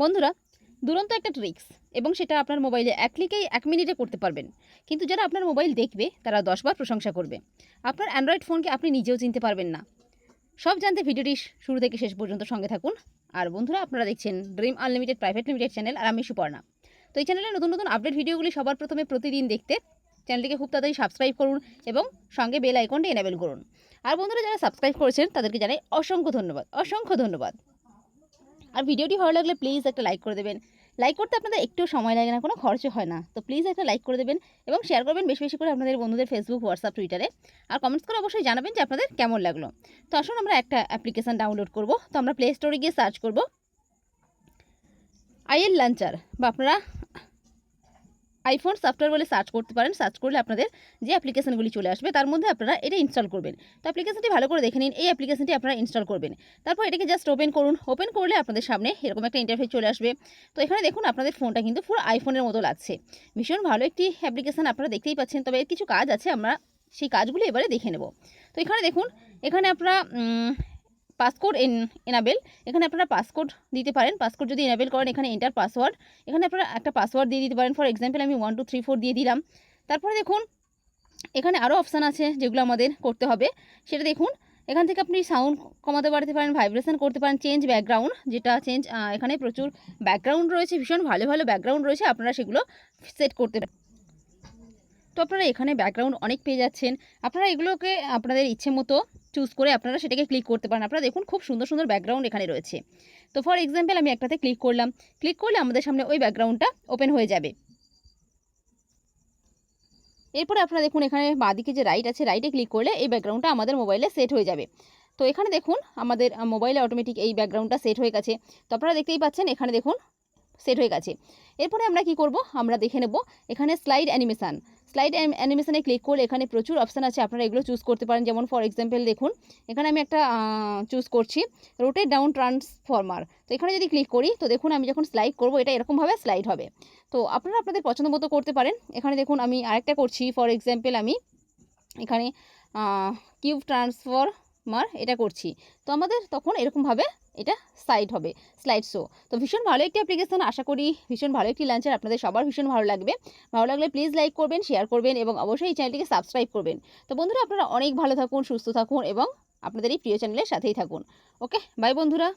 বন্ধুরা, দুরন্ত একটা ট্রিক্স এবং সেটা আপনার মোবাইলে এক ক্লিকেই এক মিনিটে করতে পারবেন। কিন্তু যারা আপনার মোবাইল দেখবে, তারা দশবার প্রশংসা করবে। আপনার অ্যান্ড্রয়েড ফোনকে আপনি নিজেও চিনতে পারবেন না। সব জানতে ভিডিওটি শুরু থেকে শেষ পর্যন্ত সঙ্গে থাকুন। আর বন্ধুরা, আপনারা দেখছেন dream unlimited private limited channel আর আমি সুপর্ণা। তো এই চ্যানেলে নতুন নতুন আপডেট ভিডিওগুলি সবার প্রথমে প্রতিদিন দেখতে চ্যানেলটিকে খুব তাড়াতাড়ি সাবস্ক্রাইব করুন এবং সঙ্গে বেল আইকনটি এনেবেল করুন। আর বন্ধুরা, যারা সাবস্ক্রাইব করেছেন, তাদেরকে জানাই অসংখ্য ধন্যবাদ। অসংখ্য ধন্যবাদ। আর ভিডিওটি ভালো লাগলে প্লিজ একটা লাইক করে দেবেন। লাইক করতে আপনাদের একটু সময় লাগে না, কোনো খরচ হয় না। তো প্লিজ একটা লাইক করে দেবেন এবং শেয়ার করবেন বেশি বেশি করে আপনাদের বন্ধুদের ফেসবুক হোয়াটসঅ্যাপ টুইটারে আর কমেন্টস করে অবশ্যই জানাবেন যে আপনাদের কেমন লাগল। তো আসুন আমরা একটা অ্যাপ্লিকেশান ডাউনলোড করব। তো আমরা প্লে স্টোরে গিয়ে সার্চ করব। আইএল লাঞ্চার বা আপনারা আইফোন সফটওয়্যার বলে সার্চ করতে পারেন। সার্চ করলে আপনাদের যে অ্যাপ্লিকেশনগুলি চলে আসবে, তার মধ্যে আপনারা এটা ইনস্টল করবেন। তো অ্যাপ্লিকেশনটি ভালো করে দেখে নিন, এই অ্যাপ্লিকেশনটি আপনারা ইনস্টল করবেন। তারপর এটাকে জাস্ট ওপেন করুন। ওপেন করলে আপনাদের সামনে এরকম একটা ইন্টারফেস চলে আসবে। তো এখানে দেখুন, আপনাদের ফোনটা কিন্তু পুরো আইফোনের মতো লাগছে। ভীষণ ভালো একটি অ্যাপ্লিকেশন আপনারা দেখতেই পাচ্ছেন। তবে এর কিছু কাজ আছে, আমরা সেই কাজগুলো এবারে দেখে নেব। তো এখানে দেখুন, এখানে আপনারা পাসকোড এন এনাবেল এখানে আপনারা পাসকোড দিতে পারেন। পাসকোড যদি এনাবেল করেন, এখানে এন্টার পাসওয়ার্ড এখানে আপনারা একটা পাসওয়ার্ড দিয়ে দিতে পারেন। ফর এক্সাম্পল আমি ওয়ান টু থ্রি ফোর দিয়ে দিলাম। তারপরে দেখুন, এখানে আরও অপশান আছে যেগুলো আমাদের করতে হবে। সেটা দেখুন, এখান থেকে আপনি সাউন্ড কমাতে পারতে পারেন ভাইব্রেশন করতে পারেন চেঞ্জ ব্যাকগ্রাউন্ড যেটা চেঞ্জ এখানে প্রচুর ব্যাকগ্রাউন্ড রয়েছে, ভীষণ ভালো ভালো ব্যাকগ্রাউন্ড রয়েছে। আপনারা সেগুলো সেট করতে পারেন। তো আপনারা এখানে ব্যাকগ্রাউন্ড অনেক পেয়ে যাচ্ছেন। আপনারা এগুলোকে আপনাদের ইচ্ছে মতো চুজ করে আপনারা সেটাকে ক্লিক করতে পারেন। আপনারা দেখুন খুব সুন্দর সুন্দর ব্যাকগ্রাউন্ড এখানে রয়েছে। তো ফর এক্সাম্পল আমি একটাতে ক্লিক করলাম। ক্লিক করলে আমাদের সামনে ওই ব্যাকগ্রাউন্ডটা ওপেন হয়ে যাবে। এরপরে আপনারা দেখুন এখানে বাঁদিকে যে রাইট আছে রাইটে ক্লিক করলে এই ব্যাকগ্রাউন্ডটা আমাদের মোবাইলে সেট হয়ে যাবে। তো এখানে দেখুন আমাদের মোবাইলে অটোমেটিক এই ব্যাকগ্রাউন্ডটা সেট হয়ে গেছে। তো আপনারা দেখতেই পাচ্ছেন এখানে দেখুন সেট হয়ে গেছে। এরপরে আমরা কি করব? আমরা দেখে নেব। এখানে স্লাইড অ্যানিমেশান স্লাইড অ্যানিমেশানে ক্লিক করলে এখানে প্রচুর অপশান আছে। আপনারা এগুলো চুজ করতে পারেন। যেমন ফর এক্সাম্পল দেখুন, এখানে আমি একটা চুজ করছি। রোটেট ডাউন ট্রান্সফর্মার তো এখানে যদি ক্লিক করি, তো দেখুন আমি যখন স্লাইড করব, এটা এরকমভাবে স্লাইড হবে। তো আপনারা আপনাদের পছন্দ মতো করতে পারেন। এখানে দেখুন আমি আরেকটা করছি। ফর এক্সাম্পল আমি এখানে কিউব ট্রান্সফরমার এটা করছি। তো আমাদের তখন এরকমভাবে এটা সাইড হবে স্লাইড শো তো ভীষণ ভালো একটি অ্যাপ্লিকেশন আশা করি ভীষণ ভালো একটি লাঞ্চার আপনাদের সবার ভীষণ ভালো লাগবে। ভালো লাগলে প্লিজ লাইক করবেন শেয়ার করবেন এবং অবশ্যই এই চ্যানেলটিকে সাবস্ক্রাইব করবেন। তো বন্ধুরা আপনারা অনেক ভালো থাকুন, সুস্থ থাকুন এবং আপনাদের এই প্রিয় চ্যানেলের সাথেই থাকুন। ওকে বাই বন্ধুরা।